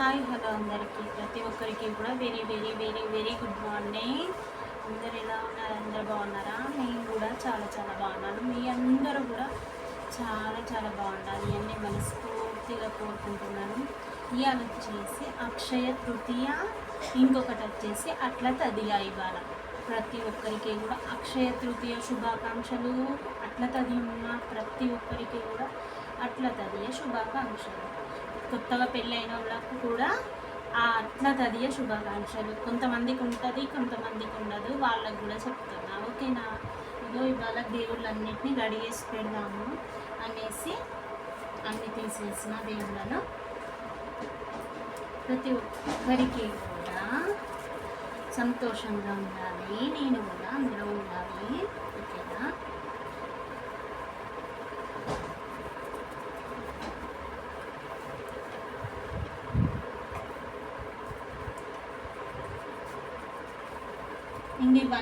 Hi hello అందరికీ. ప్రతి ఒక్కరికి కూడా very very very very good morning. అందరు ఎలా ఉన్నారు? అందరు బాగున్నారా? నేను కూడా చాలా చాలా బాగున్నాను. మీ అందరూ కూడా చాలా చాలా బాగుండాలి అని మనస్ఫూర్తిగా కోరుకుంటున్నాను. ఇవాళ వచ్చేసి అక్షయ తృతీయ ఇంకొకటి వచ్చేసి అట్లా తదియా ఇవాళ. ప్రతి ఒక్కరికి కూడా అక్షయ తృతీయ శుభాకాంక్షలు. అట్ల తది ఉన్న ప్రతి ఒక్కరికి కూడా అట్ల తదియ శుభాకాంక్షలు. కొత్తగా పెళ్ళైన వాళ్ళకు కూడా ఆ అట్లా తదియ శుభాకాంక్షలు. కొంతమందికి ఉంటుంది కొంతమందికి ఉండదు వాళ్ళకు కూడా చెప్తున్నా. ఓకేనా? ఇదో ఇవాళ దేవుళ్ళన్నిటిని గడిగేసి పెడదాము అనేసి అన్ని తీసేసిన దేవుళ్ళను. ప్రతి ఒక్కరికి కూడా సంతోషంగా ఉండాలి. నేను కూడా అందులో ఉండాలి ఓకేనా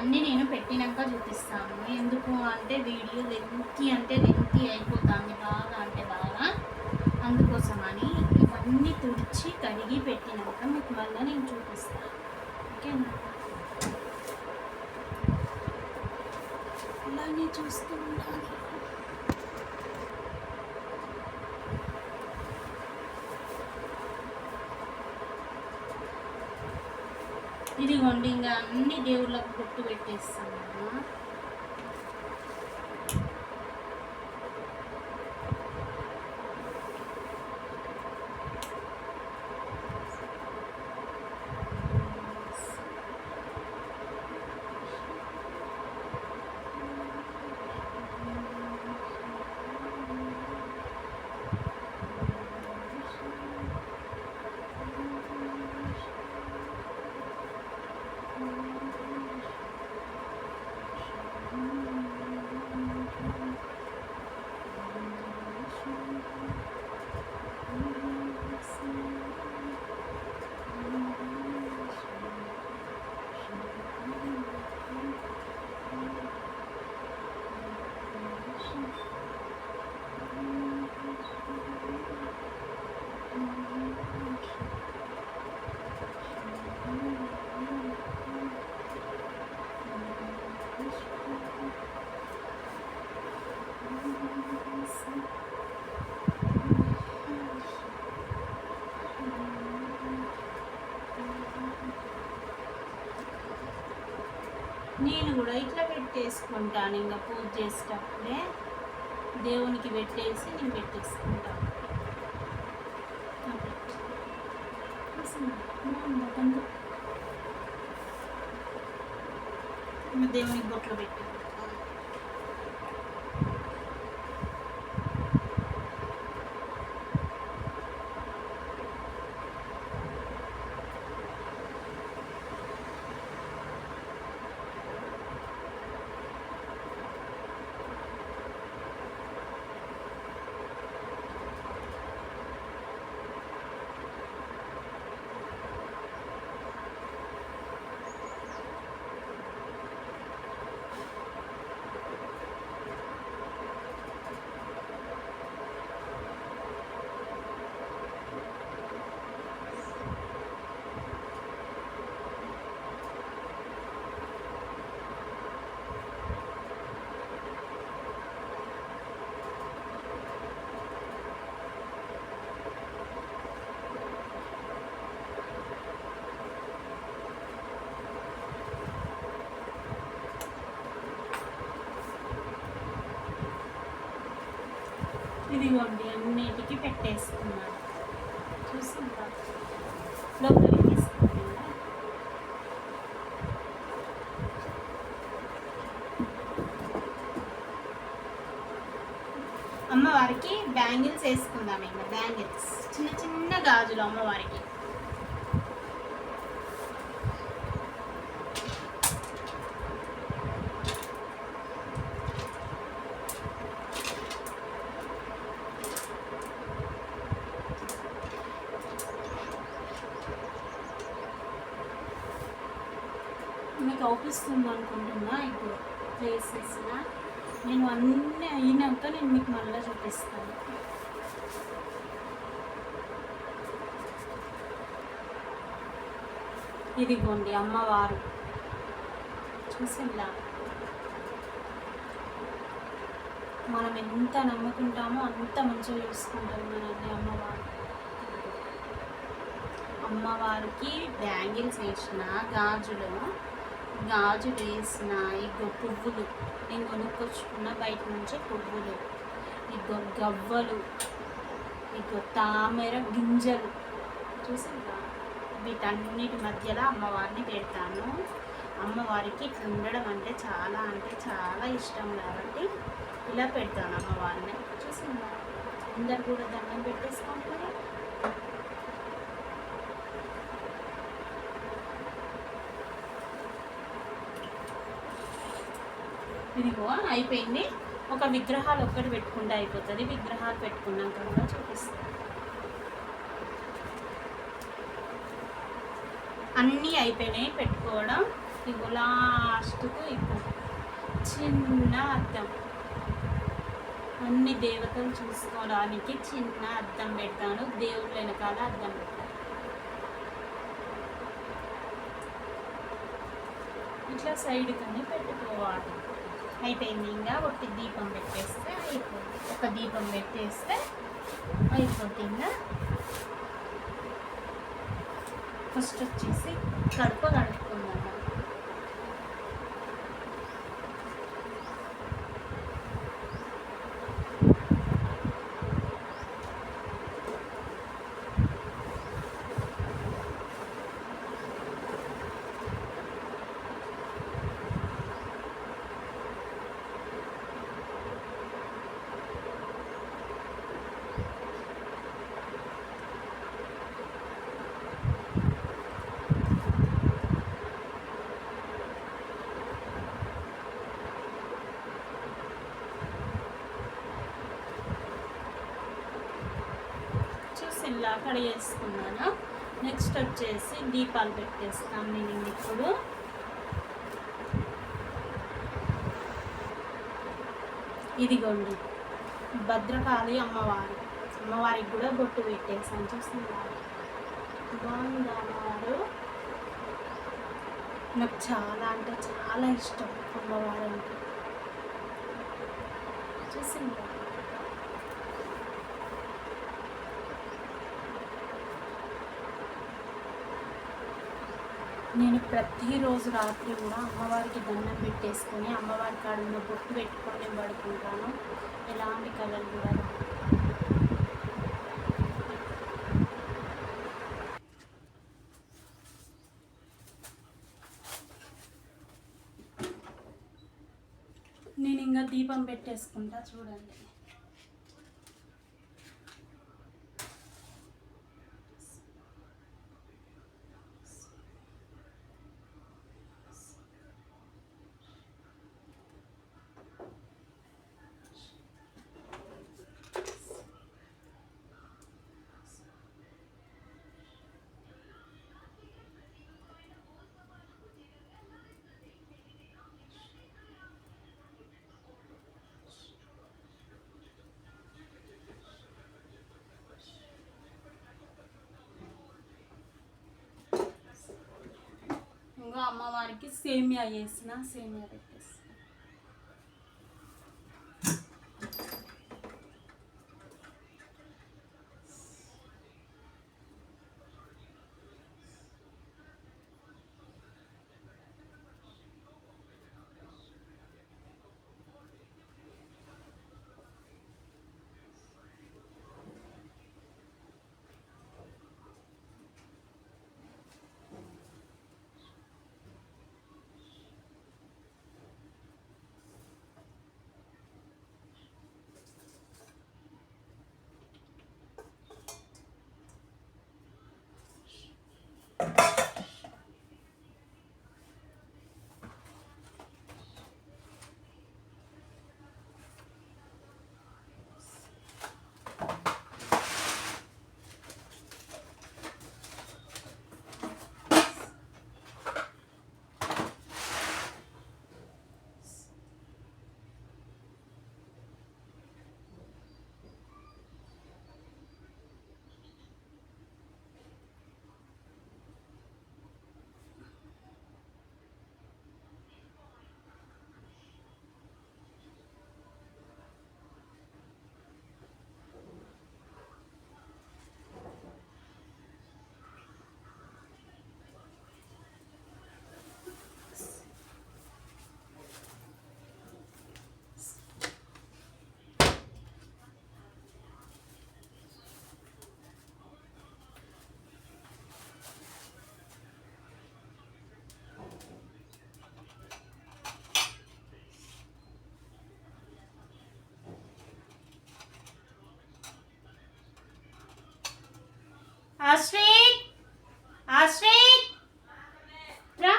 అన్నీ నేను పెట్టినాక చూపిస్తాను. ఎందుకు అంటే వీడియో లెంతి అంటే లెంతి అయిపోతుంది బాగా అంటే బాగా. అందుకోసమని ఇవన్నీ తుడిచి కడిగి పెట్టినాక మీకు మళ్ళీ నేను చూపిస్తాను. ఓకేనా? అలానే చూస్తూ ఉండాలి ఇదిగోండి ఇంకా అన్ని దేవుళ్ళకు గుర్తు పెట్టేస్తాను నేను కూడా ఇట్లా పెట్టేసుకుంటాను ఇంకా పూజ చేసేటప్పుడే దేవునికి పెట్టేసి నేను పెట్టేసుకుంటాను దేవునికి బొట్లు పెట్టి ఇదిగోండి అన్నిటికి పెట్టేసుకున్నాను చూసిందా? లోపలికి తీసుకుంటుందా అమ్మవారికి బ్యాంగిల్స్ వేసుకుందాం ఇంకా బ్యాంగిల్స్. చిన్న చిన్న గాజులు అమ్మవారికి. మీకు అవుపిస్తుంది అనుకుంటున్నా ఇప్పుడు ప్లేసెస్ నేను అన్నీ అయినాక నేను మీకు మళ్ళీ చూపిస్తాను. ఇదిగోండి అమ్మవారు. చూసిందా? మనం ఎంత నమ్ముకుంటామో అంత మంచిగా చూసుకుంటాం మనల్ని అమ్మవారు. అమ్మవారికి బ్యాంగిల్స్ వేసిన గాజులు గాజులు వేసిన ఇగో పువ్వులు. నేను కొనుక్కొచ్చుకున్న బయట నుంచి పువ్వులు. ఇగో గవ్వలు ఇగో తామర గింజలు. చూసారా? వీటన్నిటి మధ్యలో అమ్మవారిని పెడతాను. అమ్మవారికి ఇట్లా ఉండడం అంటే చాలా అంటే చాలా ఇష్టం కాబట్టి ఇలా పెడతాను అమ్మవారిని. చూసిందా అందరు కూడా దండం పెట్టేసుకుంటారు. ఇదిగో అయిపోయింది. ఒక విగ్రహాలు ఒక్కటి పెట్టుకుంటే అయిపోతుంది. విగ్రహాలు పెట్టుకున్నాక కూడా చూపిస్తాను అన్నీ అయిపోయినాయి పెట్టుకోవడం. ఇగో లాస్ట్కు ఇప్పుడు చిన్న అద్దం. అన్ని దేవతలు చూసుకోవడానికి చిన్న అద్దం పెడతాను. దేవుళ్ళ వెనకాల అద్దం పెడతాను ఇట్లా సైడ్ కానీ పెట్టుకోవాలి. అయిపోయింది ఇంకా ఒకటి దీపం పెట్టేస్తే అయిపోతుంది ఒక దీపం పెట్టేస్తే అయిపోతుంది ఇంకా ఫస్ట్ వచ్చేసి కడుపు కడుపుకుందాం ఇలా ఇలా కడిగేసుకున్నాను నెక్స్ట్ వచ్చేసి దీపాలు పెట్టేస్తాను నేను ఇప్పుడు. ఇదిగోండి భద్రకాళి అమ్మవారు. అమ్మవారికి కూడా బొట్టు పెట్టేసాను చూస్తున్నారు? బాగుంది అమ్మవారు? నాకు చాలా అంటే చాలా ఇష్టం అమ్మవారు అంటే. చూసిందా నేను ప్రతిరోజు రాత్రి కూడా అమ్మవారికి దండం పెట్టేసుకొని అమ్మవారి కాడున్న బొట్టు పెట్టుకొని నేను పడుకుంటాను. ఎలాంటి కళలు కూడా నేను ఇంకా దీపం పెట్టేసుకుంటా చూడండి. ఇంకా అమ్మవారికి సేమియా చేసిన సేమియా పెట్టేసి ఆశ్రిత్ ఆశ్రిత్ రా.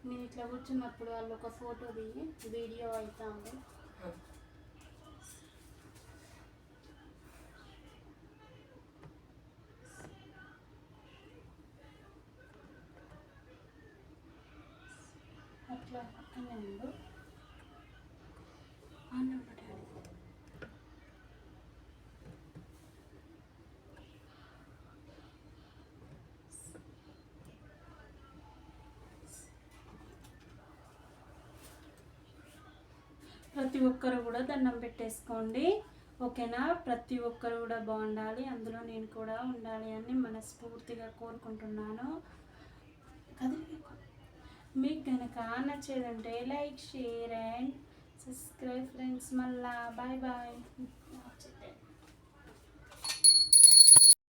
నేను ఇట్లా కూర్చున్నప్పుడు వాళ్ళు ఒక ఫోటో దిగి వీడియో అవుతాము అట్లా పక్కనే ఉండు. ప్రతి ఒక్కరు కూడా దండం పెట్టేసుకోండి. ఓకేనా? ప్రతి ఒక్కరు కూడా బాగుండాలి. అందులో నేను కూడా ఉండాలి అని మనస్ఫూర్తిగా కోరుకుంటున్నాను. కదిలిపోకు. మీకు కనుక నచ్చేదంటే like share and subscribe friends. మళ్ళా బాయ్ బాయ్.